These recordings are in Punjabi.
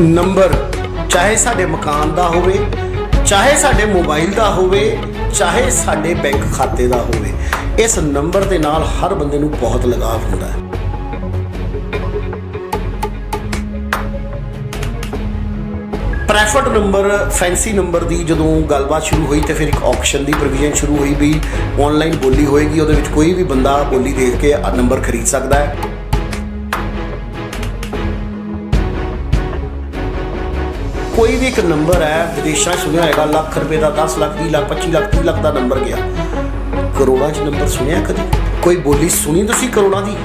ਨੰਬਰ, ਚਾਹੇ ਸਾਡੇ ਮਕਾਨ ਦਾ ਹੋਵੇ, ਚਾਹੇ ਸਾਡੇ ਮੋਬਾਈਲ ਦਾ ਹੋਵੇ, ਚਾਹੇ ਸਾਡੇ ਬੈਂਕ ਖਾਤੇ ਦਾ ਹੋਵੇ, ਇਸ ਨੰਬਰ ਦੇ ਨਾਲ ਹਰ ਬੰਦੇ ਨੂੰ ਬਹੁਤ ਲਗਾਵ ਹੁੰਦਾ ਹੈ। ਪ੍ਰੈਫਰਡ ਨੰਬਰ, ਫੈਂਸੀ ਨੰਬਰ ਦੀ ਜਦੋਂ ਗੱਲਬਾਤ ਸ਼ੁਰੂ ਹੋਈ ਤੇ ਫਿਰ ਇੱਕ ਆਕਸ਼ਨ ਦੀ ਪ੍ਰੋਵੀਜ਼ਨ ਸ਼ੁਰੂ ਹੋਈ ਵੀ ਆਨਲਾਈਨ ਬੋਲੀ ਹੋਏਗੀ, ਉਹਦੇ ਵਿੱਚ ਕੋਈ ਵੀ ਬੰਦਾ ਬੋਲੀ ਦੇਖ ਕੇ ਨੰਬਰ ਖਰੀਦ ਸਕਦਾ ਹੈ। ਕੋਈ ਵੀ ਇੱਕ ਨੰਬਰ ਹੈ, ਵਿਦੇਸ਼ਾਂ 'ਚ ਸੁਣਿਆ ਹੋਏਗਾ, ਲੱਖ ਰੁਪਏ ਦਾ 10 ਲੱਖ 20 ਲੱਖ 25 ਲੱਖ 30 ਲੱਖ ਦਾ ਨੰਬਰ ਗਿਆ। ਕਰੋੜਾਂ 'ਚ ਨੰਬਰ ਸੁਣਿਆ ਕਦੀ? ਕੋਈ ਬੋਲੀ ਸੁਣੀ ਤੁਸੀਂ ਕਰੋੜਾਂ ਦੀ?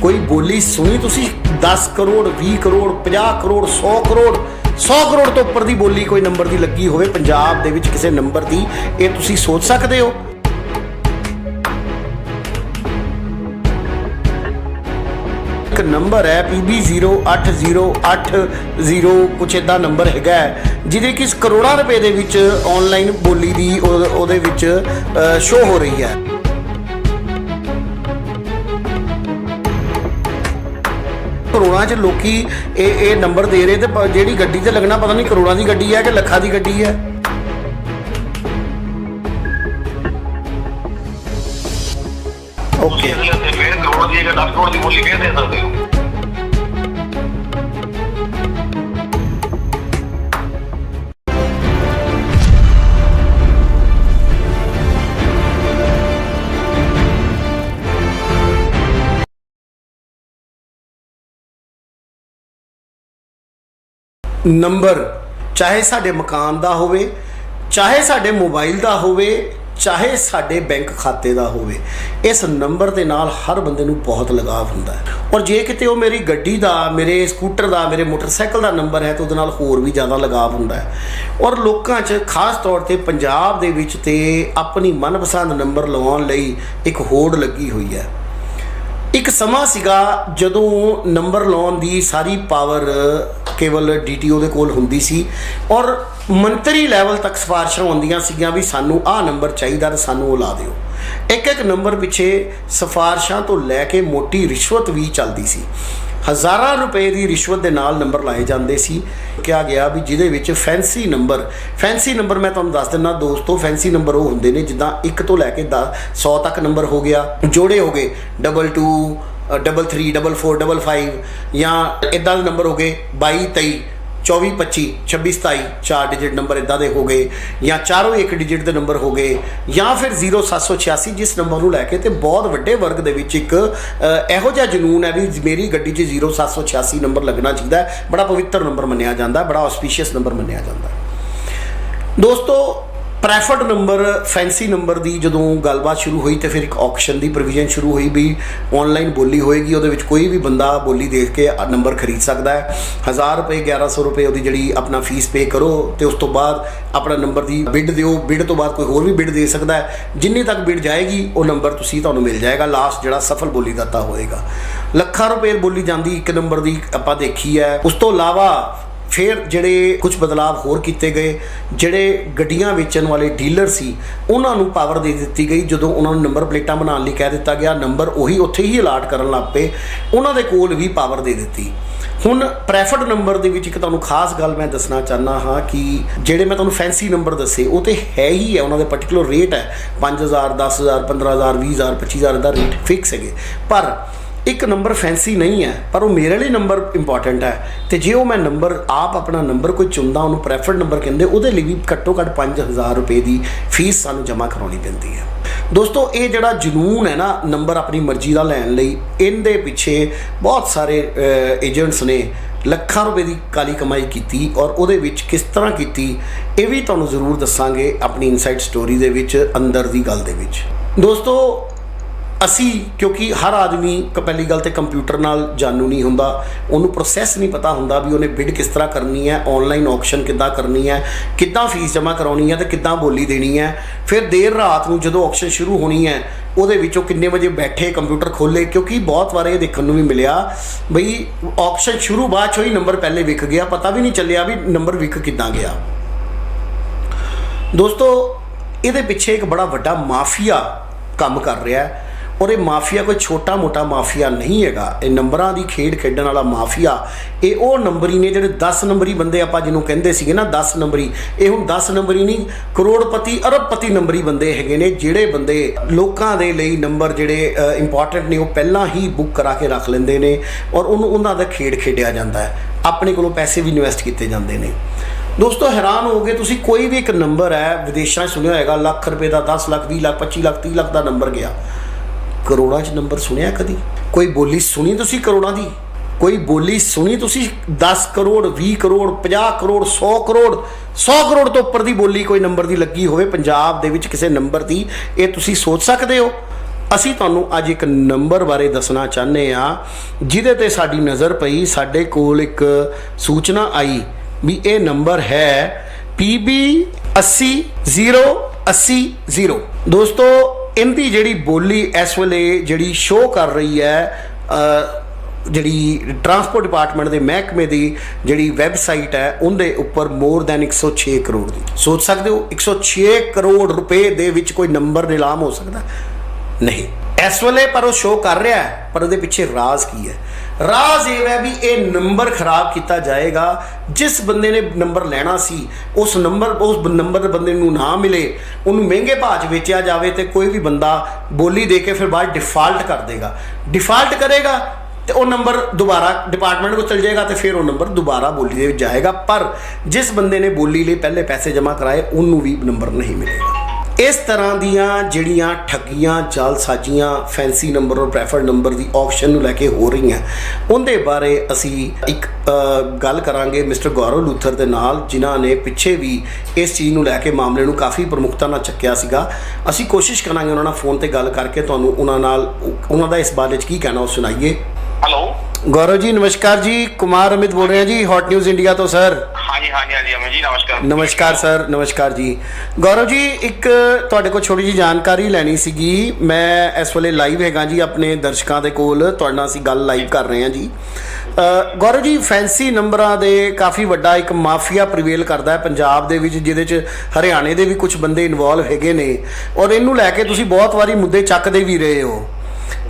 ਕੋਈ ਬੋਲੀ ਸੁਣੀ ਤੁਸੀਂ? 10 ਕਰੋੜ 20 ਕਰੋੜ 50 ਕਰੋੜ 100 ਕਰੋੜ 100 ਕਰੋੜ ਤੋਂ ਉੱਪਰ ਦੀ ਬੋਲੀ ਕੋਈ ਨੰਬਰ ਦੀ ਲੱਗੀ ਹੋਵੇ, ਪੰਜਾਬ ਦੇ ਵਿੱਚ ਕਿਸੇ ਨੰਬਰ ਦੀ, ਇਹ ਤੁਸੀਂ ਸੋਚ ਸਕਦੇ ਹੋ? ਨੰਬਰ ਹੈ PB0808 ਕੁਛ ਇਦਾਂ ਨੰਬਰ ਹੈਗਾ ਜਿਹਦੇ ਕਿ ਕਰੋੜਾਂ ਰੁਪਏ ਦੇ ਵਿੱਚ ਆਨਲਾਈਨ ਬੋਲੀ ਦੀ ਉਹ- ਉਹਦੇ ਵਿੱਚ ਸ਼ੋ ਹੋ ਰਹੀ ਹੈ। ਕਰੋੜਾਂ 'ਚ ਲੋਕੀ ਇਹ ਇਹ ਨੰਬਰ ਦੇ ਰਹੇ ਤੇ ਜਿਹੜੀ ਗੱਡੀ ਤੇ ਲੱਗਣਾ ਪਤਾ ਨਹੀਂ ਕਰੋੜਾਂ ਦੀ ਗੱਡੀ ਹੈ ਕਿ ਲੱਖਾਂ ਦੀ ਗੱਡੀ ਹੈ। ਓਕੇ ਫੇਰ ਕਰੋੜ ਦੀ ਜਾਂ 10 ਕਰੋੜ ਦੀ ਬੋਲੀ ਫੇਰ ਦੇ ਸਕਦੇ ਹੋ। ਨੰਬਰ, ਚਾਹੇ ਸਾਡੇ ਮਕਾਨ ਦਾ ਹੋਵੇ, ਚਾਹੇ ਸਾਡੇ ਮੋਬਾਈਲ ਦਾ ਹੋਵੇ, ਚਾਹੇ ਸਾਡੇ ਬੈਂਕ ਖਾਤੇ ਦਾ ਹੋਵੇ, ਇਸ ਨੰਬਰ ਦੇ ਨਾਲ ਹਰ ਬੰਦੇ ਨੂੰ ਬਹੁਤ ਲਗਾਵ ਹੁੰਦਾ ਹੈ। ਔਰ ਜੇ ਕਿਤੇ ਉਹ ਮੇਰੀ ਗੱਡੀ ਦਾ, ਮੇਰੇ ਸਕੂਟਰ ਦਾ, ਮੇਰੇ ਮੋਟਰਸਾਈਕਲ ਦਾ ਨੰਬਰ ਹੈ ਤਾਂ ਉਹਦੇ ਨਾਲ ਹੋਰ ਵੀ ਜ਼ਿਆਦਾ ਲਗਾਵ ਹੁੰਦਾ ਹੈ। ਔਰ ਲੋਕਾਂ 'ਚ ਖਾਸ ਤੌਰ ਤੇ ਪੰਜਾਬ ਦੇ ਵਿੱਚ ਤੇ ਆਪਣੀ ਮਨਪਸੰਦ ਨੰਬਰ ਲਵਾਉਣ ਲਈ ਇੱਕ ਹੋੜ ਲੱਗੀ ਹੋਈ ਹੈ। ਇੱਕ ਸਮਾਂ ਸੀਗਾ ਜਦੋਂ ਨੰਬਰ ਲਾਉਣ ਦੀ ਸਾਰੀ ਪਾਵਰ ਕੇਵਲ ਡੀਟੀਓ ਦੇ ਕੋਲ ਹੁੰਦੀ ਸੀ ਔਰ ਮੰਤਰੀ ਲੈਵਲ ਤੱਕ ਸਿਫਾਰਿਸ਼ਾਂ ਹੁੰਦੀਆਂ ਸੀਗੀਆਂ ਵੀ ਸਾਨੂੰ ਆਹ ਨੰਬਰ ਚਾਹੀਦਾ ਤੇ ਸਾਨੂੰ ਉਹ ਲਾ ਦਿਓ। ਇੱਕ ਇੱਕ ਨੰਬਰ ਪਿੱਛੇ ਸਿਫਾਰਿਸ਼ਾਂ ਤੋਂ ਲੈ ਕੇ ਮੋਟੀ ਰਿਸ਼ਵਤ ਵੀ ਚੱਲਦੀ ਸੀ। ਹਜ਼ਾਰਾਂ ਰੁਪਏ ਦੀ ਰਿਸ਼ਵਤ ਦੇ ਨਾਲ ਨੰਬਰ ਲਾਏ ਜਾਂਦੇ ਸੀ। ਕਿਹਾ ਗਿਆ ਵੀ ਜਿਹਦੇ ਵਿੱਚ ਫੈਂਸੀ ਨੰਬਰ ਫੈਂਸੀ ਨੰਬਰ ਮੈਂ ਤੁਹਾਨੂੰ ਦੱਸ ਦਿੰਦਾ ਦੋਸਤੋ ਫੈਂਸੀ ਨੰਬਰ ਉਹ ਹੁੰਦੇ ਨੇ, ਜਿੱਦਾਂ 1 ਤੋਂ ਲੈ ਕੇ 10 100 ਤੱਕ ਨੰਬਰ ਹੋ ਗਿਆ, ਜੋੜੇ ਹੋ ਗਏ 22 ਡਬਲ 3 ਡਬਲ 4 ਡਬਲ 5 ਜਾਂ ਇਦਾਂ ਦੇ ਨੰਬਰ ਹੋ ਗਏ 22 23 24 25 26 27 ਚਾਰ ਡਿਜਿਟ ਨੰਬਰ ਇਦਾਂ ਦੇ ਹੋ ਗਏ ਜਾਂ ਚਾਰੋਂ ਇੱਕ ਡਿਜਿਟ ਦੇ ਨੰਬਰ ਹੋ ਗਏ ਜਾਂ ਫਿਰ 0786 ਜਿਸ ਨੰਬਰ ਨੂੰ ਲੈ ਕੇ ਤੇ ਬਹੁਤ ਵੱਡੇ ਵਰਗ ਦੇ ਵਿੱਚ ਇੱਕ ਇਹੋ ਜਿਹਾ ਜਨੂਨ ਹੈ ਵੀ ਮੇਰੀ ਗੱਡੀ 'ਚ 0786 ਨੰਬਰ ਲੱਗਣਾ ਚਾਹੀਦਾ ਬੜਾ ਪਵਿੱਤਰ ਨੰਬਰ ਮੰਨਿਆ ਜਾਂਦਾ ਬੜਾ ਆਸਪੀਸ਼ੀਅਸ ਨੰਬਰ ਮੰਨਿਆ ਜਾਂਦਾ ਦੋਸਤੋ ਪ੍ਰੈਫਰਡ ਨੰਬਰ ਫੈਂਸੀ ਨੰਬਰ ਦੀ ਜਦੋਂ ਗੱਲਬਾਤ ਸ਼ੁਰੂ ਹੋਈ ਤੇ ਫਿਰ ਇੱਕ ਆਕਸ਼ਨ ਦੀ ਪ੍ਰੋਵੀਜ਼ਨ ਸ਼ੁਰੂ ਹੋਈ ਵੀ ਆਨਲਾਈਨ ਬੋਲੀ ਹੋਏਗੀ, ਉਹਦੇ ਵਿੱਚ ਕੋਈ ਵੀ ਬੰਦਾ ਬੋਲੀ ਦੇਖ ਕੇ ਨੰਬਰ ਖਰੀਦ ਸਕਦਾ ਹੈ। 1000 ਰੁਪਏ 1100 ਰੁਪਏ ਉਹਦੀ ਜਿਹੜੀ ਆਪਣਾ ਫੀਸ ਪੇ ਕਰੋ ਤੇ ਉਸ ਤੋਂ ਬਾਅਦ ਆਪਣਾ ਨੰਬਰ ਦੀ ਬਿਡ ਦਿਓ। ਬਿਡ ਤੋਂ ਬਾਅਦ ਕੋਈ ਹੋਰ ਵੀ ਬਿਡ ਦੇ ਸਕਦਾ ਹੈ। ਜਿੰਨੀ ਤੱਕ ਬਿਡ ਜਾਏਗੀ, ਉਹ ਨੰਬਰ ਤੁਸੀਂ ਤੁਹਾਨੂੰ ਮਿਲ ਜਾਏਗਾ ਲਾਸਟ ਜਿਹੜਾ ਸਫਲ ਬੋਲੀ ਦਾਤਾ ਹੋਏਗਾ। ਲੱਖਾਂ ਰੁਪਏ ਬੋਲੀ ਜਾਂਦੀ ਇੱਕ ਨੰਬਰ ਦੀ ਆਪਾਂ ਦੇਖੀ ਹੈ। ਉਸ ਤੋਂ ਇਲਾਵਾ ਫਿਰ ਜਿਹੜੇ ਕੁਝ ਬਦਲਾਵ ਹੋਰ ਕੀਤੇ ਗਏ, ਜਿਹੜੇ ਗੱਡੀਆਂ ਵੇਚਣ ਵਾਲੇ ਡੀਲਰ ਸੀ, ਉਹਨਾਂ ਨੂੰ ਪਾਵਰ ਦੇ ਦਿੱਤੀ ਗਈ, ਜਦੋਂ ਉਹਨਾਂ ਨੂੰ ਨੰਬਰ ਪਲੇਟਾਂ ਬਣਾਉਣ ਲਈ ਕਹਿ ਦਿੱਤਾ ਗਿਆ ਨੰਬਰ ਉਹੀ ਉੱਥੇ ਹੀ ਅਲਾਟ ਕਰਨ ਲੱਗ ਪਏ, ਉਹਨਾਂ ਦੇ ਕੋਲ ਵੀ ਪਾਵਰ ਦੇ ਦਿੱਤੀ। ਹੁਣ ਪ੍ਰੈਫਰਡ ਨੰਬਰ ਦੇ ਵਿੱਚ ਇੱਕ ਤੁਹਾਨੂੰ ਖਾਸ ਗੱਲ ਮੈਂ ਦੱਸਣਾ ਚਾਹਨਾ ਹਾਂ ਕਿ ਜਿਹੜੇ ਮੈਂ ਤੁਹਾਨੂੰ ਫੈਂਸੀ ਨੰਬਰ ਦੱਸੇ, ਉਹ ਤੇ ਹੈ ਹੀ ਹੈ, ਉਹਨਾਂ ਦੇ ਪਾਰਟਿਕੂਲਰ ਰੇਟ ਹੈ 5000 10000 15000 20000 25000 ਦਾ ਰੇਟ ਫਿਕਸ ਹੈਗੇ। ਪਰ ਇੱਕ ਨੰਬਰ ਫੈਂਸੀ ਨਹੀਂ ਹੈ, ਪਰ ਉਹ ਮੇਰੇ ਲਈ ਨੰਬਰ ਇੰਪੋਰਟੈਂਟ ਹੈ। ਤੇ ਜੇ ਉਹ ਮੈਂ ਨੰਬਰ, ਆਪ ਆਪਣਾ ਨੰਬਰ ਕੋਈ ਚੁਣਦਾ, ਉਹਨੂੰ ਪ੍ਰੈਫਰਡ ਨੰਬਰ ਕਹਿੰਦੇ, ਉਹਦੇ ਲਈ ਵੀ ਘੱਟੋ ਘੱਟ 5000 ਰੁਪਏ ਦੀ ਫੀਸ ਸਾਨੂੰ ਜਮ੍ਹਾਂ ਕਰਾਉਣੀ ਪੈਂਦੀ ਹੈ। ਦੋਸਤੋ, ਇਹ ਜਿਹੜਾ ਜਨੂਨ ਹੈ ਨਾ, ਨੰਬਰ ਆਪਣੀ ਮਰਜ਼ੀ ਦਾ ਲੈਣ ਲਈ, ਇਹਦੇ ਪਿੱਛੇ ਬਹੁਤ ਸਾਰੇ ਏਜੰਟਸ ਨੇ ਲੱਖਾਂ ਰੁਪਏ ਦੀ ਕਾਲੀ ਕਮਾਈ ਕੀਤੀ ਔਰ ਉਹਦੇ ਵਿੱਚ ਕਿਸ ਤਰ੍ਹਾਂ ਕੀਤੀ, ਇਹ ਵੀ ਤੁਹਾਨੂੰ ਜ਼ਰੂਰ ਦੱਸਾਂਗੇ ਆਪਣੀ ਇਨਸਾਈਡ ਸਟੋਰੀ ਦੇ ਵਿੱਚ, ਅੰਦਰ ਦੀ ਗੱਲ ਦੇ ਵਿੱਚ। ਦੋਸਤੋ ਅਸੀਂ, ਕਿਉਂਕਿ ਹਰ ਆਦਮੀ ਕ, ਪਹਿਲੀ ਗੱਲ ਤੇ ਕੰਪਿਊਟਰ ਨਾਲ ਜਾਣੂ ਨਹੀਂ ਹੁੰਦਾ। ਉਹਨੂੰ ਪ੍ਰੋਸੈਸ ਨਹੀਂ ਪਤਾ ਹੁੰਦਾ ਵੀ ਉਹਨੇ ਬਿਡ ਕਿਸ ਤਰ੍ਹਾਂ ਕਰਨੀ ਹੈ ਆਨਲਾਈਨ ਆਕਸ਼ਨ ਕਿੱਦਾਂ ਕਰਨੀ ਹੈ, ਕਿੱਦਾਂ ਫੀਸ ਜਮ੍ਹਾਂ ਕਰਾਉਣੀ ਹੈ ਤੇ ਕਿੱਦਾਂ ਬੋਲੀ ਦੇਣੀ ਹੈ। ਫਿਰ ਦੇਰ ਰਾਤ ਨੂੰ ਜਦੋਂ ਆਕਸ਼ਨ ਸ਼ੁਰੂ ਹੋਣੀ ਹੈ, ਉਹਦੇ ਵਿੱਚੋਂ ਕਿੰਨੇ ਵਜੇ ਬੈਠੇ ਕੰਪਿਊਟਰ ਖੋਲੇ ਕਿਉਂਕਿ ਬਹੁਤ ਵਾਰ ਇਹ ਦੇਖਣ ਨੂੰ ਵੀ ਮਿਲਿਆ ਬਈ ਆਕਸ਼ਨ ਸ਼ੁਰੂ ਬਾਅਦ ਚੋਂ ਹੀ ਨੰਬਰ ਪਹਿਲੇ ਵਿਕ ਗਿਆ, ਪਤਾ ਵੀ ਨਹੀਂ ਚੱਲਿਆ ਵੀ ਨੰਬਰ ਵਿਕ ਕਿੱਦਾਂ ਗਿਆ। ਦੋਸਤੋ, ਇਹਦੇ ਪਿੱਛੇ ਇੱਕ ਬੜਾ ਵੱਡਾ ਮਾਫੀਆ ਕੰਮ ਕਰ ਰਿਹਾ ਹੈ। ਔਰ ਇਹ ਮਾਫੀਆ ਕੋਈ ਛੋਟਾ-ਮੋਟਾ ਮਾਫੀਆ ਨਹੀਂ ਹੈਗਾ। ਇਹ ਨੰਬਰਾਂ ਦੀ ਖੇਡ ਖੇਡਣ ਵਾਲਾ ਮਾਫੀਆ। ਇਹ ਉਹ ਨੰਬਰੀ ਨੇ ਜਿਹੜੇ 10 ਨੰਬਰੀ ਬੰਦੇ ਆਪਾਂ ਜਿਹਨੂੰ ਕਹਿੰਦੇ ਸੀਗੇ ਨਾ 10 ਨੰਬਰੀ। ਇਹ ਹੁਣ 10 ਨੰਬਰੀ ਨਹੀਂ, ਕਰੋੜਪਤੀ, ਅਰਬਪਤੀ ਨੰਬਰੀ ਬੰਦੇ ਹੈਗੇ ਨੇ, ਜਿਹੜੇ ਬੰਦੇ ਲੋਕਾਂ ਦੇ ਲਈ ਨੰਬਰ ਜਿਹੜੇ ਇੰਪੋਰਟੈਂਟ ਨੇ, ਉਹ ਪਹਿਲਾਂ ਹੀ ਬੁੱਕ ਕਰਾ ਕੇ ਰੱਖ ਲੈਂਦੇ ਨੇ ਔਰ ਉਹਨੂੰ ਉਹਨਾਂ ਦਾ ਖੇਡ ਖੇਡਿਆ ਜਾਂਦਾ ਹੈ। ਆਪਣੇ ਕੋਲੋਂ ਪੈਸੇ ਵੀ ਇਨਵੈਸਟ ਕੀਤੇ ਜਾਂਦੇ ਨੇ। ਦੋਸਤੋ, ਹੈਰਾਨ ਹੋਗੇ ਤੁਸੀਂ, ਕੋਈ ਵੀ ਇੱਕ ਨੰਬਰ ਹੈ, ਵਿਦੇਸ਼ਾਂ 'ਚ ਸੁਣਿਆ ਹੋਏਗਾ, ਲੱਖ ਰੁਪਏ ਦਾ 10 ਲੱਖ 20 ਲੱਖ 25 ਲੱਖ 30 ਲੱਖ ਦਾ ਨੰਬਰ ਗਿਆ। ਕਰੋੜਾਂ 'ਚ ਨੰਬਰ ਸੁਣਿਆ ਕਦੀ? ਕੋਈ ਬੋਲੀ ਸੁਣੀ ਤੁਸੀਂ ਕਰੋੜਾਂ ਦੀ? ਕੋਈ ਬੋਲੀ ਸੁਣੀ ਤੁਸੀਂ 10 ਕਰੋੜ 20 ਕਰੋੜ 50 ਕਰੋੜ 100 ਕਰੋੜ? 100 ਕਰੋੜ ਤੋਂ ਉੱਪਰ ਦੀ ਬੋਲੀ ਕੋਈ ਨੰਬਰ ਦੀ ਲੱਗੀ ਹੋਵੇ ਪੰਜਾਬ ਦੇ ਵਿੱਚ ਕਿਸੇ ਨੰਬਰ ਦੀ, ਇਹ ਤੁਸੀਂ ਸੋਚ ਸਕਦੇ ਹੋ? ਅਸੀਂ ਤੁਹਾਨੂੰ ਅੱਜ ਇੱਕ ਨੰਬਰ ਬਾਰੇ ਦੱਸਣਾ ਚਾਹੁੰਦੇ ਆ ਜਿਹਦੇ ਤੇ ਸਾਡੀ ਨਜ਼ਰ ਪਈ, ਸਾਡੇ ਕੋਲ ਇੱਕ ਸੂਚਨਾ ਆਈ ਵੀ ਇਹ ਨੰਬਰ ਹੈ PB 80800 ਦੋਸਤੋ ਇਹਦੀ ਜਿਹੜੀ ਬੋਲੀ ਇਸ ਵੇਲੇ ਜਿਹੜੀ ਸ਼ੋਅ ਕਰ ਰਹੀ ਹੈ ਜਿਹੜੀ ਟਰਾਂਸਪੋਰਟ ਡਿਪਾਰਟਮੈਂਟ ਦੇ ਮਹਿਕਮੇ ਦੀ ਜਿਹੜੀ ਵੈਬਸਾਈਟ ਹੈ, ਉਹਦੇ ਉੱਪਰ ਮੋਰ ਦੈਨ 106 ਕਰੋੜ ਦੀ। ਸੋਚ ਸਕਦੇ ਹੋ? 106 ਕਰੋੜ ਰੁਪਏ ਦੇ ਵਿੱਚ ਕੋਈ ਨੰਬਰ ਨਿਲਾਮ ਹੋ ਸਕਦਾ? ਨਹੀਂ। ਇਸ ਵੇਲੇ ਪਰ ਉਹ ਸ਼ੋਅ ਕਰ ਰਿਹਾ ਪਰ ਉਹਦੇ ਪਿੱਛੇ ਰਾਜ਼ ਕੀ ਹੈ? ਰਾਜ਼ ਇਹ ਹੈ ਵੀ ਇਹ ਨੰਬਰ ਖਰਾਬ ਕੀਤਾ ਜਾਏਗਾ। ਜਿਸ ਬੰਦੇ ਨੇ ਨੰਬਰ ਲੈਣਾ ਸੀ, ਉਸ ਨੰਬਰ ਉਸ ਨੰਬਰ ਦੇ ਬੰਦੇ ਨੂੰ ਨਾ ਮਿਲੇ, ਉਹਨੂੰ ਮਹਿੰਗੇ ਭਾਅ 'ਚ ਵੇਚਿਆ ਜਾਵੇ ਤੇ ਕੋਈ ਵੀ ਬੰਦਾ ਬੋਲੀ ਦੇ ਕੇ ਫਿਰ ਬਾਅਦ ਡਿਫਾਲਟ ਕਰ ਦੇਗਾ। ਡਿਫਾਲਟ ਕਰੇਗਾ ਤੇ ਉਹ ਨੰਬਰ ਦੁਬਾਰਾ ਡਿਪਾਰਟਮੈਂਟ ਕੋਲ ਚਲ ਜਾਏਗਾ ਤੇ ਫਿਰ ਉਹ ਨੰਬਰ ਦੁਬਾਰਾ ਬੋਲੀ ਦੇ ਵਿੱਚ ਜਾਏਗਾ। ਪਰ ਜਿਸ ਬੰਦੇ ਨੇ ਬੋਲੀ ਲਈ ਪਹਿਲੇ ਪੈਸੇ ਜਮ੍ਹਾਂ ਕਰਾਏ, ਉਹਨੂੰ ਵੀ ਨੰਬਰ ਨਹੀਂ ਮਿਲੇਗਾ। ਇਸ ਤਰ੍ਹਾਂ ਦੀਆਂ ਜਿਹੜੀਆਂ ਠੱਗੀਆਂ ਜਾਲਸਾਜ਼ੀਆਂ ਫੈਂਸੀ ਨੰਬਰ ਔਰ ਪ੍ਰੈਫਰਡ ਨੰਬਰ ਦੀ ਆਕਸ਼ਨ ਨੂੰ ਲੈ ਕੇ ਹੋ ਰਹੀਆਂ, ਉਹਦੇ ਬਾਰੇ ਅਸੀਂ ਇੱਕ ਗੱਲ ਕਰਾਂਗੇ ਮਿਸਟਰ ਗੌਰਵ ਲੂਥਰ ਦੇ ਨਾਲ, ਜਿਨ੍ਹਾਂ ਨੇ ਪਿੱਛੇ ਵੀ ਇਸ ਚੀਜ਼ ਨੂੰ ਲੈ ਕੇ ਮਾਮਲੇ ਨੂੰ ਕਾਫੀ ਪ੍ਰਮੁਖਤਾ ਨਾਲ ਚੱਕਿਆ ਸੀਗਾ। ਅਸੀਂ ਕੋਸ਼ਿਸ਼ ਕਰਾਂਗੇ ਉਹਨਾਂ ਨਾਲ ਫੋਨ ਤੇ ਗੱਲ ਕਰਕੇ ਤੁਹਾਨੂੰ ਉਹਨਾਂ ਨਾਲ, ਉਹਨਾਂ ਦਾ ਇਸ ਬਾਰੇ 'ਚ ਕੀ ਕਹਿਣਾ ਉਹ ਸੁਣਾਈਏ। ਹੈਲੋ ਗੌਰਵ ਜੀ ਨਮਸਕਾਰ ਜੀ। ਕੁਮਾਰ ਅਮਿਤ ਬੋਲ ਰਹੇ ਜੀ ਹੌਟ ਨਿਊਜ਼ ਇੰਡੀਆ ਤੋਂ ਸਰ ਹਾਂਜੀ ਹਾਂਜੀ ਹਾਂਜੀ ਅਮਨ ਜੀ ਨਮਸਕਾਰ। ਨਮਸਕਾਰ ਸਰ ਨਮਸਕਾਰ ਜੀ। ਗੌਰਵ ਜੀ ਇੱਕ ਤੁਹਾਡੇ ਕੋਲ ਛੋਟੀ ਜੀ ਜਾਣਕਾਰੀ ਲੈਣੀ ਸੀਗੀ। ਮੈਂ ਇਸ ਵੇਲੇ ਲਾਈਵ ਹੈਗਾ ਜੀ ਆਪਣੇ ਦਰਸ਼ਕਾਂ ਦੇ ਕੋਲ। ਤੁਹਾਡੇ ਨਾਲ ਅਸੀਂ ਗੱਲ ਲਾਈਵ ਕਰ ਰਹੇ ਹਾਂ ਜੀ। ਗੌਰਵ ਜੀ ਫੈਂਸੀ ਨੰਬਰਾਂ ਦੇ ਕਾਫੀ ਵੱਡਾ ਇੱਕ ਮਾਫੀਆ ਪ੍ਰੀਵੇਲ ਕਰਦਾ ਹੈ ਪੰਜਾਬ ਦੇ ਵਿੱਚ ਜਿਹਦੇ ਚ ਹਰਿਆਣੇ ਦੇ ਵੀ ਕੁਝ ਬੰਦੇ ਇਨਵੋਲਵ ਹੈਗੇ ਨੇ। ਔਰ ਇਹਨੂੰ ਲੈ ਕੇ ਤੁਸੀਂ ਬਹੁਤ ਵਾਰੀ ਮੁੱਦੇ ਚੱਕਦੇ ਵੀ ਰਹੇ ਹੋ।